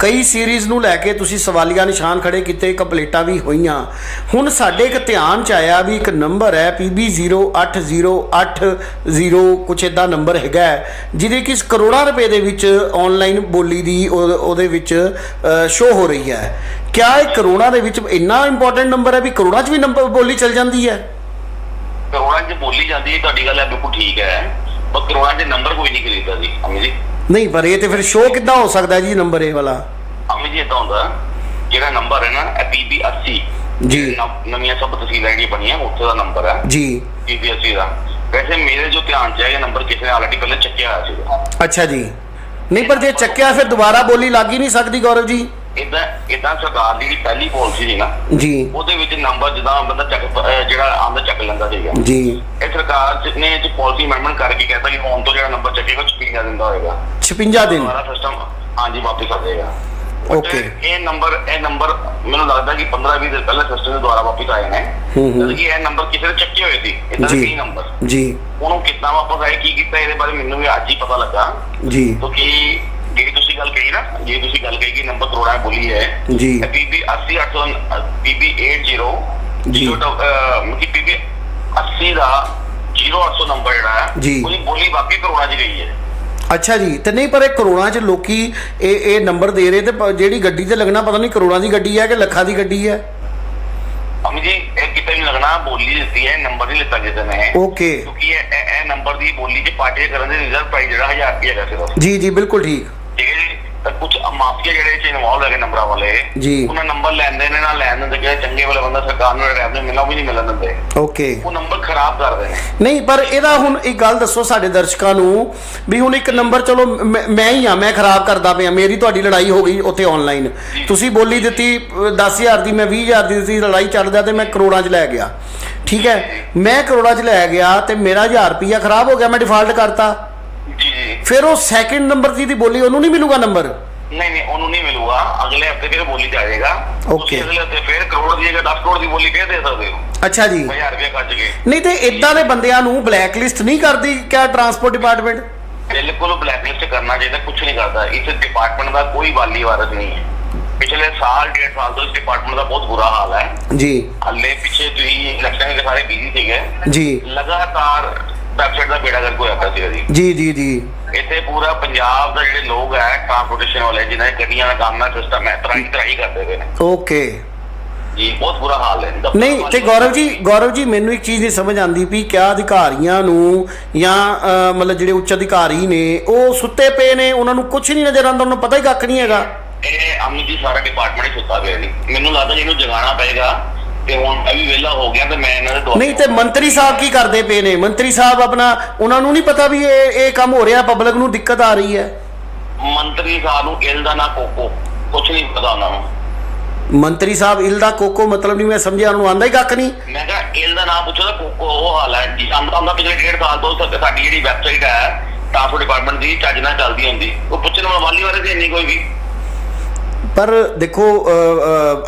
ਕਈ ਸੀਰੀਜ਼ ਨੂੰ ਲੈ ਕੇ ਤੁਸੀਂ ਸਵਾਲੀਆ ਨਿਸ਼ਾਨ ਖੜੇ ਕੀਤੇ ਕੰਪਲੇਟਾਂ ਵੀ ਹੋਈਆਂ। ਹੁਣ ਸਾਡੇ ਇੱਕ ਧਿਆਨ ਚ ਆਇਆ ਵੀ ਇੱਕ ਨੰਬਰ ਹੈ PB080880 ਕੁਛ ਇਦਾਂ ਨੰਬਰ ਹੈਗਾ ਜਿਹਦੇ ਕਿ ਕਰੋੜਾਂ ਰੁਪਏ ਦੇ ਵਿੱਚ ਆਨਲਾਈਨ ਬੋਲੀ ਦੀ ਉਹ- ਉਹਦੇ ਵਿੱਚ ਸ਼ੋ ਹੋ ਰਹੀ ਹੈ। ਕਿਆ ਇਹ ਕਰੋੜਾਂ ਦੇ ਵਿੱਚ ਇੰਨਾ ਇੰਪੋਰਟੈਂਟ ਨੰਬਰ ਹੈ ਵੀ ਕਰੋੜਾਂ 'ਚ ਵੀ ਨੰਬਰ ਬੋਲੀ ਚੱਲ ਜਾਂਦੀ ਹੈ? ਕਰੋੜਾਂ 'ਚ ਬੋਲੀ ਜਾਂਦੀ ਹੈ, ਤੁਹਾਡੀ ਗੱਲ ਹੈ, ਬਿਲਕੁਲ ਠੀਕ ਹੈ। ਪਰ ਕਰੋੜਾਂ 'ਚ ਨੰਬਰ ਕੋਈ ਨਹੀਂ ਖਰੀਦਦਾ ਜੀ ਅਮੀ ਜੀ ਨਹੀਂ ਪਰ ਇਹ ਤੇ ਫਿਰ ਸ਼ੋ ਕਿੱਦਾਂ ਹੋ ਸਕਦਾ ਜੀ ਨੰਬਰ ਇਹ ਵਾਲਾ? ਅਮੀ ਜੀ ਇਦਾਂ ਹੁੰਦਾ ਜਿਹੜਾ ਨੰਬਰ ਹੈ ਨਾ ਇਹ PB 80 ਜੀ। ਨਵ- ਨਵੀਆਂ ਸਭ ਤਸਵੀਰਾਂ ਜਿਹੜੀਆਂ ਬਣੀਆਂ ਉੱਥੇ ਦਾ ਨੰਬਰ ਹੈ। ਜੀ। PB 80 ਦਾ। ਵੈਸੇ ਮੇਰੇ ਜੋ ਧਿਆਨ 'ਚ ਹੈ ਇਹ ਨੰਬਰ ਕਿਸੇ ਨੇ ਆਲਰੇਡੀ ਪਹਿਲੇ ਚੱਕਿਆ ਹੋਇਆ ਸੀਗਾ। ਅੱਛਾ ਜੀ। ਨਹੀਂ ਪਰ ਜੇ ਚੱਕਿਆ ਫਿਰ ਦੁਬਾਰਾ ਬੋਲੀ ਲੱਗ ਹੀ ਨਹੀਂ ਸਕਦੀ ਗੌਰਵ ਜੀ। ਇਦਾਂ ਇਦਾਂ ਸਰਕਾਰ ਦੀ ਪਹਿਲੀ ਪਾਲਿਸੀ ਸੀ ਨਾ ਜੀ। ਉਹਦੇ ਵਿੱਚ ਨੰਬਰ ਜਿੱਦਾਂ ਬੰਦਾ ਚੱਕ ਅਹ ਜਿਹੜਾ ਆਂਦਾ ਚੱਕ ਲੈਂਦਾ ਸੀਗਾ। ਜੀ। ਇਹ ਸਰਕਾਰ ਚ- ਨੇ ਚ ਪਾਲਿਸੀ ਅਮੈਂਡਮੈਂਟ ਕਰਕੇ ਕਹਿੰਦਾ ਕਿ ਹੁਣ ਤੋਂ ਜਿਹੜਾ ਨੰਬਰ ਚੱਕੇਗਾ ਚੁਪੀਆਂ ਦਿੰਦਾ ਹੋਏਗਾ। 56 ਦਿਨ? ਦੁਬਾਰਾ ਸਿਸਟਮ ਹਾਂਜੀ ਵਾਪਸ ਆ ਜਾਏਗਾ Okay. ਇਹ ਨੰਬਰ ਇਹ ਨੰਬਰ ਮੈਨੂੰ ਲੱਗਦਾ ਕਿ 15 20 ਦਿਨ ਪਹਿਲਾਂ ਸਿਸਟਮ ਦੇ ਦੁਆਰਾ ਵਾਪਸ ਆਏ ਨੇ। ਹੂੰ ਹੂੰ। ਕਿ ਇਹ ਨੰਬਰ ਕਿਸੇ ਨੇ ਚੱਕੇ ਹੋਏ ਸੀ ਇਦਾਂ ਜੀ। ਕਈ ਨੰਬਰ ਜੀ। ਉਹਨੂੰ ਕਿੱਦਾਂ ਵਾਪਸ ਆਏ ਕੀ ਕੀਤਾ ਇਹਦੇ ਬਾਰੇ ਮੈਨੂੰ ਵੀ ਅੱਜ ਹੀ ਪਤਾ ਲੱਗਾ। ਜੀ। ਕਿਉਂਕਿ ਜਿਹੜੀ ਤੁਸੀਂ ਗੱਲ ਕਹੀ ਨਾ ਜੇ ਤੁਸੀਂ ਗੱਲ ਕਹੀ ਕਿ ਨੰਬਰ ਕਰੋੜਾਂ ਬੋਲੀ ਹੈ ਜੀ। ਪੀਬੀ 80 800 ਪੀਬੀ 80 ਜੀ। ਮਤਲਬ ਪੀਬੀ 80 ਦਾ 0800 ਨੰਬਰ ਜਿਹੜਾ ਹੈ ਜੀ। ਉਹਦੀ ਬੋਲੀ ਵਾਕਈ ਕਰੋੜਾਂ 'ਚ ਗਈ ਹੈ। ਅੱਛਾ ਜੀ ਤੇ ਨਹੀਂ ਪਰ ਇਹ ਕਰੋੜਾਂ 'ਚ ਲੋਕੀ ਇਹ ਇਹ ਨੰਬਰ ਦੇ ਰਹੇ ਤੇ ਜਿਹੜੀ ਗੱਡੀ ਤੇ ਲੱਗਣਾ ਪਤਾ ਨਹੀਂ ਕਰੋੜਾਂ ਦੀ ਗੱਡੀ ਹੈ ਕਿ ਲੱਖਾਂ ਦੀ ਗੱਡੀ ਹੈ? ਅਮੀ ਜੀ ਇਹ ਕਿਤੇ ਨਹੀਂ ਲੱਗਣਾ ਬੋਲੀ ਦਿੱਤੀ ਹੈ ਨੰਬਰ ਨਹੀਂ ਲਿੱਤਾ ਕਿਸੇ ਨੇ। ਓਕੇ ਕਿਉਂਕਿ ਇਹ ਇਹ- ਨੰਬਰ ਦੀ ਬੋਲੀ 'ਚ ਪਾਰਟੀ ਕਰਨ ਦੇ ਰਿਜ਼ਰਵ ਪ੍ਰਾਈਸ ਜਿਹੜਾ 1000 ਰੁਪਏ ਹੈਗਾ ਸਿਰਫ। ਜੀ ਜੀ ਬਿਲਕੁਲ ਠੀਕ। ਜੀ ਤਾਂ ਕੁਝ ਮਾਫੀਆ ਜਿਹੜੇ ਚ ਇਨਵੋਲਵ ਹੈਗੇ ਨੰਬਰਾਂ ਵਾਲੇ ਜੀ। ਉਹਨਾਂ ਨੰਬਰ ਲੈਂਦੇ ਨੇ ਨਾ ਲੈਣ ਦਿੰਦੇ ਕਿ ਚੰਗੇ ਵਾਲੇ ਬੰਦਾ ਸਰਕਾਰ ਨੂੰ ਰੈਵਨਿਊ ਮਿਲਣਾ ਵੀ ਨਹੀਂ ਮਿਲਣ ਦਿੰਦੇ। ਓਕੇ। ਉਹ ਨੰਬਰ ਖਰਾਬ ਕਰਦੇ ਨੇ। ਨਹੀਂ ਪਰ ਇਹਦਾ ਹੁਣ ਇੱਕ ਗੱਲ ਦੱਸੋ ਸਾਡੇ ਦਰਸ਼ਕਾਂ ਨੂੰ ਵੀ ਹੁਣ ਇੱਕ ਨੰਬਰ ਚਲੋ ਮੈਂ ਹੀ ਆ ਮੈਂ ਖਰਾਬ ਕਰਦਾ ਪਿਆ ਮੇਰੀ ਤੁਹਾਡੀ ਲੜਾਈ ਹੋ ਗਈ ਉੱਥੇ ਆਨਲਾਈਨ ਤੁਸੀਂ ਬੋਲੀ ਦਿੱਤੀ ਅ, 10000 ਦੀ ਮੈਂ 20000 ਦੀ ਦਿੱਤੀ ਲੜਾਈ ਚੱਲਦਾ ਤੇ ਮੈਂ ਕਰੋੜਾਂ 'ਚ ਲੈ ਗਿਆ। ਠੀਕ ਹੈ? ਮੈਂ ਕਰੋੜਾਂ 'ਚ ਲੈ ਗਿਆ ਤੇ ਮੇਰਾ 1000 ਰੁਪਿਆ ਖਰਾਬ ਹੋ ਗਿਆ ਮੈਂ ਡਿਫਾਲਟ ਕਰਤਾ। ਫਿਰ ਉਹ ਸੈਕਿੰਡ ਨੰਬਰ ਦੀ ਦੀ ਬੋਲੀ ਉਹਨੂੰ ਨਹੀਂ ਮਿਲੂਗਾ ਨੰਬਰ ਨਹੀਂ ਨਹੀਂ ਉਹਨੂੰ ਨਹੀਂ ਮਿਲੂਗਾ। ਅਗਲੇ ਹਫ਼ਤੇ ਫਿਰ ਬੋਲੀ ਜਾਏਗਾ. ਤੁਸੀਂ ਅਗਲੇ ਹਫ਼ਤੇ ਫਿਰ ਕਰੋੜ ਦੀ ਜਗ੍ਹਾ 10 ਕਰੋੜ ਦੀ ਬੋਲੀ ਫੇਰ ਦੇ ਸਕਦੇ ਹੋ। ਅੱਛਾ ਜੀ। 1000 ਰੁਪਏ ਕੱਟ ਕੇ। ਨਹੀਂ ਤੇ ਇਦਾਂ ਦੇ ਬੰਦਿਆਂ ਨੂੰ ਬਲੈਕ ਲਿਸਟ ਨਹੀਂ ਕਰਦੀ ਕਿਆ ਟਰਾਂਸਪੋਰਟ ਡਿਪਾਰਟਮੈਂਟ ਬਿਲਕੁਲ ਬਲੈਕਲਿਸਟ ਕਰਨਾ ਚਾਹੀਦਾ ਕੁਝ ਨਹੀਂ ਕਰਦਾ। ਇਸ ਡਿਪਾਰਟਮੈਂਟ ਦਾ ਕੋਈ ਵਾਲੀ ਵਾਰਸ ਨਹੀਂ ਹੈ। ਪਿਛਲੇ ਸਾਲ ਡੇਢ ਸਾਲ ਤੋਂ ਇਸ ਡਿਪਾਰਟਮੈਂਟ ਦਾ ਬਹੁਤ ਬੁਰਾ ਹਾਲ ਹੈ। ਜੀ। ਹੱਲੇ ਪਿੱਛੇ ਤੁਸੀਂ ਇਲੈਕਸ਼ਨ ਦੇ ਸਾਰੇ ਬਿਜ਼ੀ ਸੀਗੇ। ਜੀ। ਲਗਾਤਾਰ ਵੈਬਸਾਈਟ ਦਾ ਬੇੜਾ ਕਰ ਹੋਇਆ ਪਿਆ ਸੀਗਾ ਜੀ। ਜੀ ਜੀ ਜੀ। ਇੱਥੇ ਪੂਰਾ ਪੰਜਾਬ ਦਾ ਜਿਹੜੇ ਲੋਕ ਹੈ ਟ੍ਰਾਂਸਪੋਰਟੇਸ਼ਨ ਵਾਲੇ ਜਿਨ੍ਹਾਂ ਦੇ ਗੱਡੀਆਂ ਦਾ ਕੰਮ ਹੈ ਸਿਸਟਮ ਹੈ ਤਰਾਈ ਤਰਾਈ ਕਰਦੇ ਪਏ ਨੇ। ਓਕੇ। ਜੀ ਬਹੁਤ ਬੁਰਾ ਹਾਲ ਹੈ। ਨਹੀਂ ਤੇ ਗੌਰਵ ਜੀ ਗੌਰਵ ਜੀ ਮੈਨੂੰ ਇੱਕ ਚੀਜ਼ ਨਹੀਂ ਸਮਝ ਆਂਦੀ ਵੀ ਕਿਆ ਅਧਿਕਾਰੀਆਂ ਨੂੰ ਜਾਂ ਮਤਲਬ ਜਿਹੜੇ ਉੱਚ ਅਧਿਕਾਰੀ ਨੇ ਉਹ ਸੁੱਤੇ ਪਏ ਨੇ ਉਹਨਾਂ ਨੂੰ ਕੁਝ ਨਹੀਂ ਨਜ਼ਰ ਆਉਂਦਾ ਉਹਨਾਂ ਨੂੰ ਪਤਾ ਹੀ ਕੱਖ ਨਹੀਂ ਹੈਗਾ। ਇਹ ਅਮਿਤ ਜੀ ਸਾਰਾ ਡਿਪਾਰਟਮੈਂਟ ਹੀ ਸੁੱਤਾ ਪਿਆ ਜੀ। ਮੈਨੂੰ ਲੱਗਦਾ ਜਿਹਨੂੰ ਜਗਾਉਣਾ ਪਏਗਾ ਤੇ ਹੁਣ ਮੈਂ ਵੀ ਵਿਹਲਾ ਹੋ ਗਿਆ ਤੇ ਮੈਂ ਇਹਨਾਂ ਦੇ ਦੁਆਲੇ ਨਹੀਂ ਤੇ ਮੰਤਰੀ ਸਾਹਿਬ ਕੀ ਕਰਦੇ ਪਏ ਨੇ? ਮੰਤਰੀ ਸਾਹਿਬ ਆਪਣਾ ਉਹਨਾਂ ਨੂੰ ਨਹੀਂ ਪਤਾ ਵੀ ਇਹ ਇਹ ਕੰਮ ਹੋ ਰਿਹਾ ਪਬਲਿਕ ਨੂੰ ਦਿੱਕਤ ਆ ਰਹੀ ਹੈ? ਮੰਤਰੀ ਸਾਹਿਬ ਨੂੰ ਇਲ ਦਾ ਨਾ ਕੋਕੋ ਕੁਝ ਨਹੀਂ ਪਤਾ ਉਹਨਾਂ ਨੂੰ। ਮੰਤਰੀ ਸਾਹਿਬ ਇਲਦਾ ਕੋਕੋ ਮਤਲਬ ਨਹੀਂ ਮੈਂ ਸਮਝਿਆ ਉਹਨੂੰ ਆਂਦਾ ਹੀ ਕੱਖ ਨਹੀਂ। ਮੈਂ ਕਿਹਾ ਇਲ ਦਾ ਨਾਮ ਪੁੱਛੋ ਤਾਂ ਕੋਕੋ ਉਹ ਹਾਲ ਹੈ। ਜੀ ਆਂਦਾ ਆਂਦਾ ਪਿਛਲੇ ਡੇਢ ਸਾਲ ਤੋਂ ਸਾ- ਸਾਡੀ ਜਿਹੜੀ ਵੈਬਸਾਈਟ ਹੈ ਟ੍ਰਾਂਸਪੋਰਟ ਡਿਪਾਰਟਮੈਂਟ ਦੀ ਚੱਜ ਨਾਲ ਚੱਲਦੀ ਹੁੰਦੀ। ਉਹ ਪੁੱਛਣ ਵਾਲਾ ਵਾਲੀ ਵਾਲੇ ਤੇ ਨਹੀਂ ਕੋਈ ਵੀ। ਪਰ ਦੇਖੋ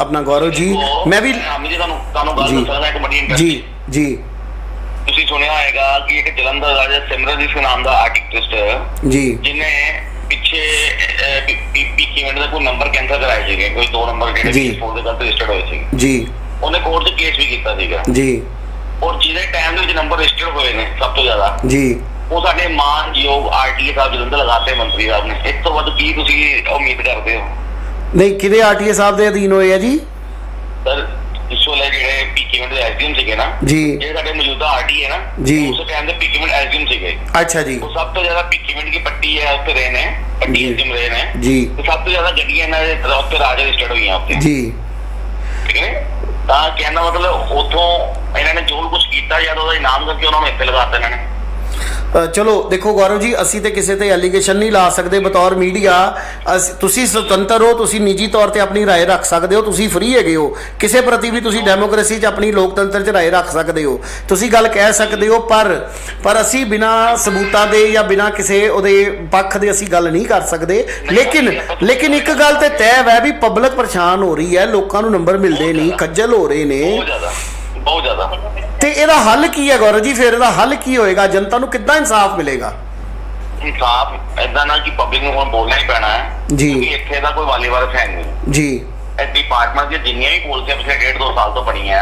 ਆਪਣਾ ਗੌਰਵ ਜੀ ਮੈਂ ਵੀ ਜੀ ਤੁਹਾਨੂੰ ਤੁਹਾਨੂੰ ਗੱਲ। ਦੱਸਣਾ ਇੱਕ ਬੜੀ interesting ਜੀ ਜੀ। ਤੁਸੀਂ ਸੁਣਿਆ ਹੋਵੇਗਾ ਕਿ ਇੱਕ ਜਲੰਧਰ ਜਿਹੜਾ ਸਿਮਰਨਜੀਤ ਨਾਮ ਦਾ ਆਰਟਿਸਟ ਜੀ। ਜਿਹਨੇ ਪਿੱਛੇ ਪੀਪੀ ਇਵੈਂਟ ਦਾ ਕੋਈ ਨੰਬਰ ਕੈਂਸਲ ਕਰਾਏ ਸੀਗੇ ਕੋਈ ਦੋ ਨੰਬਰ। ਜਿਹੜੇ ਫੋਨ ਦੇ ਗਲਤ ਰਜਿਸਟਰਡ ਹੋਏ ਸੀ। ਜੀ। ਉਹਨੇ ਕੋਰਟ 'ਚ ਕੇਸ ਵੀ ਕੀਤਾ ਸੀਗਾ। ਜੀ। ਔਰ ਜਿਹਦੇ ਟਾਈਮ ਦੇ ਵਿੱਚ ਨੰਬਰ ਰਜਿਸਟਰਡ ਹੋਏ ਨੇ ਸਭ ਤੋਂ ਜ਼ਿਆਦਾ। ਜੀ। ਉਹ ਸਾਡੇ ਮਾਨਯੋਗ ਆਰਟੀਏ ਸਾਹਿਬ ਜਲੰਧਰ ਲਗਾਤੇ ਮੰਤਰੀ ਸਾਹਿਬ ਨੇ। ਇਸ ਤੋਂ ਵੱਧ ਕੀ ਤੁਸੀਂ ਉਮੀਦ ਕਰਦੇ ਹੋ? ਨਹੀਂ ਕਿਹਦੇ ਆਰਟੀਏ ਸਾਹਿਬ ਦੇ ਅਧੀਨ ਹੋਏ ਆ ਜੀ? ਸਰ ਇਸ ਵੇਲੇ ਜਿਹੜੇ ਪੀਕੀ ਇਵੈਂਟ ਦੇ ਐਸਡੀਐਮ ਸੀਗੇ ਨਾ। ਜੀ। ਜਿਹੜੇ ਸਾਡੇ ਮੌਜੂਦਾ ਆਰਟੀਏ ਨਾ ਜੀ। ਉਸ ਟਾਈਮ ਦੇ ਪੀਕੀ ਇਵੈਂਟ ਐਸਡੀਐਮ ਸੀਗੇ। ਅੱਛਾ ਜੀ। ਉਹ ਸਭ ਤੋਂ ਜ਼ਿਆਦਾ ਪੀਕੀ ਇਵੈਂਟ ਦੀ ਪੱਟੀ ਹੈ ਉੱਤੇ ਰਹੇ ਨੇ ਪੱਟੀ। ਐਸਡੀਐਮ ਰਹੇ ਨੇ। ਜੀ। ਸਭ ਤੋਂ ਜ਼ਿਆਦਾ ਗੱਡੀਆਂ ਇਹਨਾਂ ਦੇ ਉੱਤੇ ਰਾਜ ਰਜਿਸਟਰਡ ਹੋਈਆਂ ਉੱਤੇ ਜੀ। ਠੀਕ ਹੈ ਤਾਂ ਕਹਿਣ ਮਤਲਬ ਉਥੋਂ ਇਹਨਾਂ ਨੇ ਜੋ ਕੁਝ ਕੀਤਾ ਜਾਂ ਤਾਂ ਉਹਦਾ ਇਨਾਮ ਕਰਕੇ ਉਹਨਾਂ ਨੂੰ ਇੱਥੇ ਲਗਾਤਾ ਇਹਨਾਂ ਨੇ। ਚਲੋ ਦੇਖੋ ਗੌਰਵ ਜੀ ਅਸੀਂ ਤੇ ਕਿਸੇ ਤੇ ਐਲੀਗੇਸ਼ਨ ਨਹੀਂ ਲਾ ਸਕਦੇ ਬਤੌਰ ਮੀਡੀਆ ਅਸੀਂ- ਤੁਸੀਂ ਸੁਤੰਤਰ ਹੋ ਤੁਸੀਂ ਨਿੱਜੀ ਤੌਰ ਤੇ ਆਪਣੀ رائے ਰੱਖ ਸਕਦੇ ਹੋ ਤੁਸੀਂ ਫ੍ਰੀ ਹੈਗੇ ਹੋ ਕਿਸੇ ਪ੍ਰਤੀ ਵੀ ਤੁਸੀਂ ਡੈਮੋਕ੍ਰੇਸੀ 'ਚ ਆਪਣੀ ਲੋਕਤੰਤਰ 'ਚ رائے ਰੱਖ ਸਕਦੇ ਹੋ ਤੁਸੀਂ ਗੱਲ ਕਹਿ ਸਕਦੇ ਹੋ ਪਰ ਪਰ ਅਸੀਂ ਬਿਨਾ ਸਬੂਤਾਂ ਦੇ ਜਾਂ ਬਿਨਾ ਕਿਸੇ ਉਹਦੇ ਪੱਖ ਦੇ ਅਸੀਂ ਗੱਲ ਨਹੀਂ ਕਰ ਸਕਦੇ ਲੇਕਿਨ ਲੇਕਿਨ ਇੱਕ ਗੱਲ ਤੇ ਤੈਅ ਹੈ ਵੀ ਪਬਲਿਕ ਪਰੇਸ਼ਾਨ ਹੋ ਰਹੀ ਹੈ ਲੋਕਾਂ ਨੂੰ ਨੰਬਰ ਮਿਲਦੇ ਨਹੀਂ ਖੱਜਲ ਹੋ ਰਹੇ ਨੇ ਬਹੁਤ ਜ਼ਿਆਦਾ ਬਹੁਤ ਜ਼ਿਆਦਾ ਤੇ ਇਹਦਾ ਹੱਲ ਕੀ ਹੈ ਗੌਰਵ ਜੀ ਫਿਰ ਇਹਦਾ ਹੱਲ ਕੀ ਹੋਏਗਾ ਜਨਤਾ ਨੂੰ ਕਿੱਦਾਂ ਇਨਸਾਫ ਮਿਲੇਗਾ ਇਨਸਾਫ ਐਦਾਂ ਨਾ ਕਿ ਪਬਲਿਕ ਨੂੰ ਹੁਣ ਬੋਲਣਾ ਹੀ ਪੈਣਾ ਹੈ ਜੀ। ਇੱਥੇ ਦਾ ਕੋਈ ਵਾਲੀ ਵਾਰਸ ਹੈ ਨਹੀਂ ਜੀ ਇਹ ਡਿਪਾਰਟਮੈਂਟ ਦੀਆਂ ਜਿੰਨੀਆਂ ਵੀ ਪਾਲਿਸੀਆਂ ਪਿਛਲੇ ਡੇਢ ਦੋ ਸਾਲ ਤੋਂ ਬਣੀਆਂ।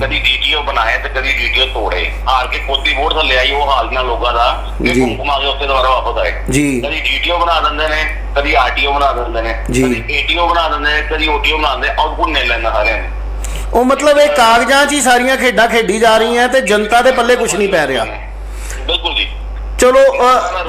ਕਦੀ ਡੀਟੀਓ ਬਣਾਏ ਤੇ ਕਦੀ ਡੀਟੀਓ ਤੋੜੇ ਹਾਰ ਕੇ ਕੋਤੀ ਵੋਟ ਥੱਲੇ ਆਈ ਉਹ ਹਾਲ ਨਾਲ ਲੋਕਾਂ ਦਾ ਕਿ। ਘੁੰਮਾ ਕੇ ਉੱਥੇ ਦੁਬਾਰਾ ਵਾਪਸ ਆਏ ਜੀ। ਕਦੀ ਡੀਟੀਓ ਬਣਾ ਦਿੰਦੇ ਨੇ ਕਦੀ ਆਰਟੀਓ ਬਣਾ ਦਿੰਦੇ ਨੇ। ਕਦੀ ਏਟੀਓ ਬਣਾ ਦਿੰਦੇ ਨੇ ਕਦੀ ਓਟੀਓ ਬਣਾ ਦਿੰਦੇ ਆਊਟਪੁੱਟ ਨਹੀਂ ਲੈਂਦਾ ਸਾਰਿਆਂ ਨੇ ਉਹ ਮਤਲਬ ਇਹ ਕਾਗਜ਼ਾਂ 'ਚ ਹੀ ਸਾਰੀਆਂ ਖੇਡਾਂ ਖੇਡੀ ਜਾ ਰਹੀਆਂ ਤੇ ਜਨਤਾ ਦੇ ਪੱਲੇ ਕੁਝ ਨਹੀਂ ਪੈ ਰਿਹਾ। ਬਿਲਕੁਲ ਜੀ। ਚਲੋ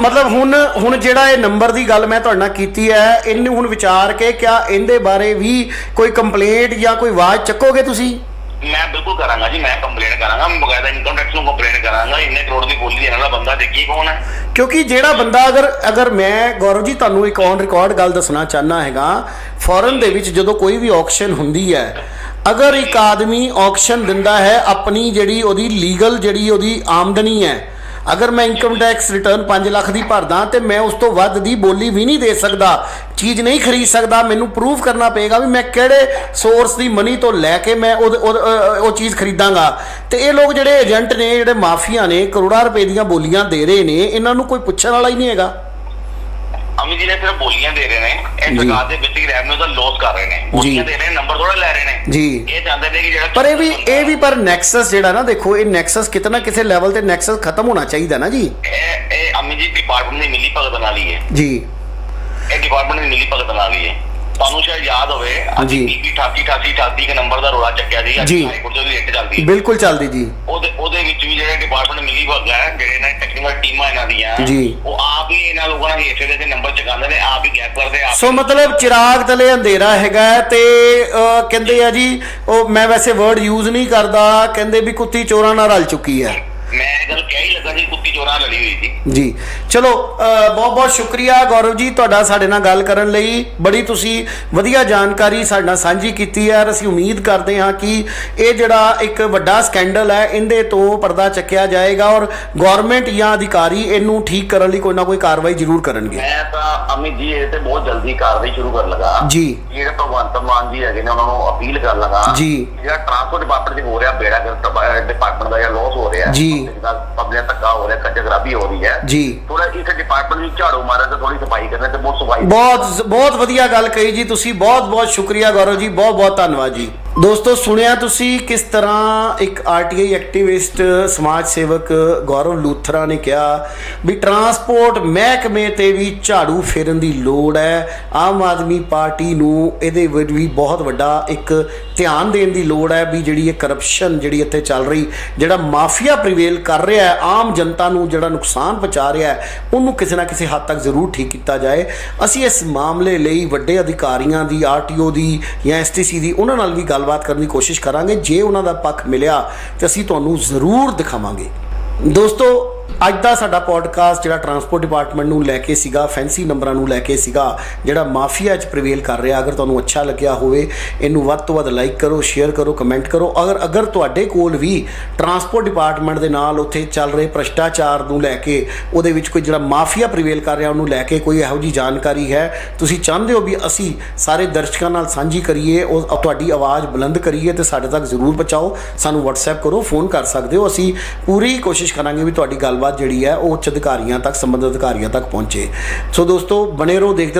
ਮਤਲਬ ਹੁਣ ਹੁਣ ਜਿਹੜਾ ਇਹ ਨੰਬਰ ਦੀ ਗੱਲ ਮੈਂ ਤੁਹਾਡੇ ਨਾਲ ਕੀਤੀ ਹੈ ਇਹਨੂੰ ਹੁਣ ਵਿਚਾਰ ਕੇ ਕਿਆ ਇਹਦੇ ਬਾਰੇ ਵੀ ਕੋਈ ਕੰਪਲੇਂਟ ਜਾਂ ਕੋਈ ਆਵਾਜ਼ ਚੱਕੋਗੇ ਤੁਸੀਂ? ਮੈਂ ਬਿਲਕੁਲ ਕਰਾਂਗਾ ਜੀ, ਮੈਂ ਕੰਪਲੇਂਟ ਕਰਾਂਗਾ, ਮੈਂ ਬਕਾਇਦਾ ਇਨਕਮ ਟੈਕਸ ਨੂੰ ਕੰਪਲੇਂਟ ਕਰਾਂਗਾ, ਇੰਨੇ ਕਰੋੜ ਦੀ ਬੋਲੀ ਦੇਣ ਵਾਲਾ ਬੰਦਾ ਦੇਖੀ ਕੌਣ ਹੈ। ਕਿਉਂਕਿ ਜਿਹੜਾ ਬੰਦਾ ਅਗਰ ਅਗਰ ਮੈਂ, ਗੌਰਵ ਜੀ, ਤੁਹਾਨੂੰ ਇੱਕ ਔਨ ਰਿਕਾਰਡ ਗੱਲ ਦੱਸਣਾ ਚਾਹਨਾ ਹੈਗਾ ਫੋਰਨ ਦੇ ਵਿੱਚ ਜਦੋਂ ਕੋਈ ਵੀ ਆਕਸ਼ਨ ਹੁੰਦੀ ਹੈ, ਅਗਰ ਇੱਕ ਆਦਮੀ ਆਕਸ਼ਨ ਦਿੰਦਾ ਹੈ, ਆਪਣੀ ਜਿਹੜੀ ਉਹਦੀ ਲੀਗਲ ਜਿਹੜੀ ਉਹਦੀ ਆਮਦਨੀ ਹੈ ਅਗਰ ਮੈਂ ਇਨਕਮ ਟੈਕਸ ਰਿਟਰਨ 5 ਲੱਖ ਦੀ ਭਰਦਾ ਤੇ ਮੈਂ ਉਸ ਤੋਂ ਵੱਧ ਦੀ ਬੋਲੀ ਵੀ ਨਹੀਂ ਦੇ ਸਕਦਾ, ਚੀਜ਼ ਨਹੀਂ ਖਰੀਦ ਸਕਦਾ, ਮੈਨੂੰ ਪ੍ਰੂਫ ਕਰਨਾ ਪਏਗਾ ਵੀ ਮੈਂ ਕਿਹੜੇ ਸੋਰਸ ਦੀ ਮਨੀ ਤੋਂ ਲੈ ਕੇ ਮੈਂ ਉਹ ਉਹ- ਚੀਜ਼ ਖਰੀਦਾਂਗਾ। ਤੇ ਇਹ ਲੋਕ ਜਿਹੜੇ ਏਜੰਟ ਨੇ, ਜਿਹੜੇ ਮਾਫੀਆ ਨੇ, ਕਰੋੜਾਂ ਰੁਪਏ ਦੀਆਂ ਬੋਲੀਆਂ ਦੇ ਰਹੇ ਨੇ, ਇਹਨਾਂ ਨੂੰ ਕੋਈ ਪੁੱਛਣ ਵਾਲਾ ਹੀ ਨਹੀਂ ਹੈਗਾ। ਅਮੀ ਜੀ ਨੇ ਸਿਰਫ ਬੋਲੀਆਂ ਦੇ ਰਹੇ ਨੇ ਇਹ। ਸਰਕਾਰ ਦੇ ਵਿੱਚ ਹੀ ਰੈਵਨਿਊ ਦਾ ਲੋਸ ਕਰ ਰਹੇ ਨੇ। ਬੋਲੀਆਂ ਦੇ ਰਹੇ ਨੇ ਨੰਬਰ ਥੋੜਾ ਲੈ ਰਹੇ ਨੇ। ਜੀ। ਇਹ ਚਾਹੁੰਦੇ ਨੇ ਕਿ ਜਿਹੜਾ ਪਰ ਇਹ ਵੀ ਇਹ ਵੀ ਪਰ ਨੈਕਸਸ ਜਿਹੜਾ ਨਾ ਦੇਖੋ ਇਹ ਨੈਕਸਸ ਕਿਤੇ ਨਾ ਕਿਸੇ ਲੈਵਲ ਤੇ ਨੈਕਸਸ ਖਤਮ ਹੋਣਾ ਚਾਹੀਦਾ ਨਾ ਜੀ। ਇਹ ਇਹ ਅਮੀ ਜੀ ਡਿਪਾਰਟਮੈਂਟ ਦੀ ਮਿਲੀ ਭਗਤ ਨਾਲ ਹੀ ਹੈ। ਜੀ। ਇਹ ਡਿਪਾਰਟਮੈਂਟ ਦੀ ਮਿਲੀ ਭਗਤ ਨਾਲ ਹੀ ਹੈ। ਤੁਹਾਨੂੰ ਸ਼ਾਇਦ ਯਾਦ ਹੋਵੇ ਜੀ। ਅਸੀਂ ਪੀਪੀ 88 88 88 ਦੇ ਨੰਬਰ ਦਾ ਰੋਲਾ ਚੱਕਿਆ ਸੀ ਜੀ। ਹਾਈ ਕੋਰਟ ਦੀ ਰੇਟ ਚੱਲਦੀ ਬਿਲਕੁਲ ਚੱਲਦੀ ਜੀ ਉਹਦੇ ਉਹਦੇ ਵਿੱਚ ਵੀ ਜਿਹੜੇ ਡਿਪਾਰਟਮੈਂਟ ਮਿਲੀ ਭਗਤ ਹੈ ਜਿਹੜੇ ਨੇ ਟੈਕਨੀਕਲ ਟੀਮਾਂ ਇਹਨਾਂ ਦੀਆਂ ਜੀ। ਉਹ ਆਪ ਹੀ ਇਹਨਾਂ ਲੋਕਾਂ ਨਾਲ ਹਿੱਸੇ ਦੇ ਨੰਬਰ ਚਕਾਉਂਦੇ ਨੇ ਆਪ ਹੀ ਗੈਪ ਕਰਦੇ ਆਪ ਸੋ ਮਤਲਬ ਚਿਰਾਗ ਤਲੇ ਅੰਧੇਰਾ ਹੈਗਾ ਹੈ ਤੇ ਅਹ, ਕਹਿੰਦੇ ਆ ਜੀ ਉਹ ਮੈਂ ਵੈਸੇ ਵਰਡ ਯੂਜ਼ ਨਹੀਂ ਕਰਦਾ ਕਹਿੰਦੇ ਵੀ ਕੁੱਤੀ ਚੋਰਾਂ ਨਾਲ ਰਲ ਚੁੱਕੀ ਹੈ ਮੈਂ ਇਹ ਗੱਲ ਕਹਿ ਹੀ ਲੱਗਾ ਜੀ ਕੁੱਤੀ ਚੋਰਾਂ ਲੜੀ ਹੋਈ ਸੀ। ਜੀ। ਚਲੋ ਬਹੁਤ ਬਹੁਤ ਸ਼ੁਕਰੀਆ ਗੌਰਵ ਜੀ ਤੁਹਾਡਾ ਸਾਡੇ ਨਾਲ ਗੱਲ ਕਰਨ ਲਈ। ਬੜੀ ਤੁਸੀਂ ਵਧੀਆ ਜਾਣਕਾਰੀ ਸਾਡੇ ਨਾਲ ਸਾਂਝੀ ਕੀਤੀ ਹੈ ਅਸੀਂ ਉਮੀਦ ਕਰਦੇ ਹਾਂ ਕਿ ਇਹ ਜਿਹੜਾ ਇੱਕ ਵੱਡਾ ਸਕੈਂਡਲ ਹੈ ਇਹਦੇ ਤੋਂ ਪਰਦਾ ਚੱਕਿਆ ਜਾਏਗਾ ਔਰ ਗਵਰਨਮੈਂਟ ਜਾਂ ਅਧਿਕਾਰੀ ਇਹਨੂੰ ਠੀਕ ਕਰਨ ਲਈ ਕੋਈ ਨਾ ਕੋਈ ਕਾਰਵਾਈ ਜ਼ਰੂਰ ਕਰਨਗੇ। ਮੈਂ ਤਾਂ ਅਮਿਤ ਜੀ ਇਹ ਤੇ ਬਹੁਤ ਜਲਦੀ ਕਾਰਵਾਈ ਸ਼ੁਰੂ ਕਰਨ ਲੱਗਾ। ਜੀ। ਜਿਹੜੇ ਭਗਵੰਤ ਮਾਨ ਜੀ ਹੈਗੇ ਨੇ ਉਹਨਾਂ ਨੂੰ ਅਪੀਲ ਕਰਨ ਲੱਗਾ। ਜੀ। ਜਿਹੜਾ ਟਰਾਂਸਪੋਰਟ ਡਿਪਾਰਟਮੈਂਟ 'ਚ ਹੋ ਰਿਹਾ ਬੇੜਾ ਗਰਕ ਡਿਪਾਰਟਮੈਂਟ ਦਾ ਜਿਹੜਾ ਲਾਸ ਹੋ ਰਿਹਾ। ਜੀ। ਪਬਲਿਕ ਧੱਕਾ ਹੋ ਰਿਹਾ ਕੱਜਾ ਖਰਾਬੀ ਹੋ ਰਹੀ ਹੈ। ਜੀ। ਥੋੜਾ ਇਸ ਡਿਪਾਰਟਮੈਂਟ ਨੂੰ ਝਾੜੂ ਮਾਰਨ ਤੇ ਥੋੜੀ ਸਫ਼ਾਈ ਕਰਨਾ ਤੇ ਬਹੁਤ ਸਫ਼ਾਈ ਬਹੁਤ ਬਹੁਤ ਵਧੀਆ ਗੱਲ ਕਹੀ ਜੀ ਤੁਸੀਂ। ਬਹੁਤ ਬਹੁਤ ਸ਼ੁਕਰੀਆ ਗੌਰਵ ਜੀ। ਬਹੁਤ ਬਹੁਤ ਧੰਨਵਾਦ ਜੀ। ਦੋਸਤੋ, ਸੁਣਿਆ ਤੁਸੀਂ ਕਿਸ ਤਰ੍ਹਾਂ ਇੱਕ ਆਰਟੀਆਈ ਐਕਟਿਵਿਸਟ, ਸਮਾਜ ਸੇਵਕ ਗੌਰਵ ਲੂਥਰਾ ਨੇ ਕਿਹਾ ਵੀ ਟਰਾਂਸਪੋਰਟ ਮਹਿਕਮੇ ਤੇ ਵੀ ਝਾੜੂ ਫੇਰਨ ਦੀ ਲੋੜ ਹੈ। ਆਮ ਆਦਮੀ ਪਾਰਟੀ ਨੂੰ ਇਹਦੇ ਵਿੱਚ ਵੀ ਬਹੁਤ ਵੱਡਾ ਇੱਕ ਧਿਆਨ ਦੇਣ ਦੀ ਲੋੜ ਹੈ ਵੀ ਜਿਹੜੀ ਇਹ ਕਰਪਸ਼ਨ ਜਿਹੜੀ ਇੱਥੇ ਚੱਲ ਰਹੀ, ਜਿਹੜਾ ਮਾਫੀਆ ਪ੍ਰੀਵੇਲ ਕਰ ਰਿਹਾ ਹੈ, ਆਮ ਜਨਤਾ ਨੂੰ ਜਿਹੜਾ ਨੁਕਸਾਨ ਪਹੁੰਚਾ ਰਿਹਾ ਹੈ, ਉਹਨੂੰ ਕਿਸੇ ਨਾ ਕਿਸੇ ਹੱਦ ਤੱਕ ਜ਼ਰੂਰ ਠੀਕ ਕੀਤਾ ਜਾਏ। ਅਸੀਂ ਇਸ ਮਾਮਲੇ ਲਈ ਵੱਡੇ ਅਧਿਕਾਰੀਆਂ ਦੀ ਆਰਟੀਓ ਦੀ ਜਾਂ ਐਸਟੀਸੀ ਦੀ, ਉਹਨਾਂ ਨਾਲ ਵੀ ਗੱਲ ਗੱਲਬਾਤ ਕਰਨ ਦੀ ਕੋਸ਼ਿਸ਼ ਕਰਾਂਗੇ। ਜੇ ਉਹਨਾਂ ਦਾ ਪੱਖ ਮਿਲਿਆ ਤੇ ਅਸੀਂ ਤੁਹਾਨੂੰ ਜ਼ਰੂਰ ਦਿਖਾਵਾਂਗੇ। ਦੋਸਤੋ ਅੱਜ ਦਾ ਸਾਡਾ ਪੋਡਕਾਸਟ ਜਿਹੜਾ ਟਰਾਂਸਪੋਰਟ ਡਿਪਾਰਟਮੈਂਟ ਨੂੰ ਲੈ ਕੇ ਸੀਗਾ ਫੈਂਸੀ ਨੰਬਰਾਂ ਨੂੰ ਲੈ ਕੇ ਸੀਗਾ, ਜਿਹੜਾ ਮਾਫੀਆ 'ਚ ਪ੍ਰਵੇਲ ਕਰ ਰਿਹਾ। ਅਗਰ ਤੁਹਾਨੂੰ ਅੱਛਾ ਲੱਗਿਆ ਹੋਵੇ, ਇਹਨੂੰ ਵੱਧ ਤੋਂ ਵੱਧ ਲਾਈਕ ਕਰੋ ਸ਼ੇਅਰ ਕਰੋ ਕਮੈਂਟ ਕਰੋ। ਅਗਰ ਅਗਰ ਤੁਹਾਡੇ ਕੋਲ ਵੀ ਟਰਾਂਸਪੋਰਟ ਡਿਪਾਰਟਮੈਂਟ ਦੇ ਨਾਲ ਉੱਥੇ ਚੱਲ ਰਹੇ ਭ੍ਰਸ਼ਟਾਚਾਰ ਨੂੰ ਲੈ ਕੇ, ਉਹਦੇ ਵਿੱਚ ਕੋਈ ਜਿਹੜਾ ਮਾਫੀਆ ਪ੍ਰਵੇਲ ਕਰ ਰਿਹਾ, ਉਹਨੂੰ ਲੈ ਕੇ ਕੋਈ ਇਹੋ ਜੀ ਜਾਣਕਾਰੀ ਹੈ, ਤੁਸੀਂ ਚਾਹੁੰਦੇ ਹੋ ਵੀ ਅਸੀਂ ਸਾਰੇ ਦਰਸ਼ਕਾਂ ਨਾਲ ਸਾਂਝੀ ਕਰੀਏ, ਉਹ ਤੁਹਾਡੀ ਆਵਾਜ਼ ਬੁਲੰਦ ਕਰੀਏ ਤੇ ਸਾਡੇ ਤੱਕ ਜ਼ਰੂਰ ਪਹੁੰਚਾਓ, ਸਾਨੂੰ WhatsApp ਕਰੋ ਫੋਨ ਕਰ ਸਕਦੇ ਹੋ। ਅਸੀਂ ਪੂਰੀ ਕੋਸ਼ਿਸ਼ ਕਰਾਂਗੇ ਵੀ ਤੁਹਾਡੀ ਗੱਲ ਗੱਲਬਾਤ ਜਿਹੜੀ ਹੈ ਉਹ ਉੱਚ ਅਧਿਕਾਰੀਆਂ ਤੱਕ, ਸੰਬੰਧਿਤ ਅਧਿਕਾਰੀਆਂ ਤੱਕ ਪਹੁੰਚੇ। ਸੋ ਦੋਸਤੋ, ਬਣੇ ਰਹੋ, ਦੇਖਦੇ ਰਹੋ।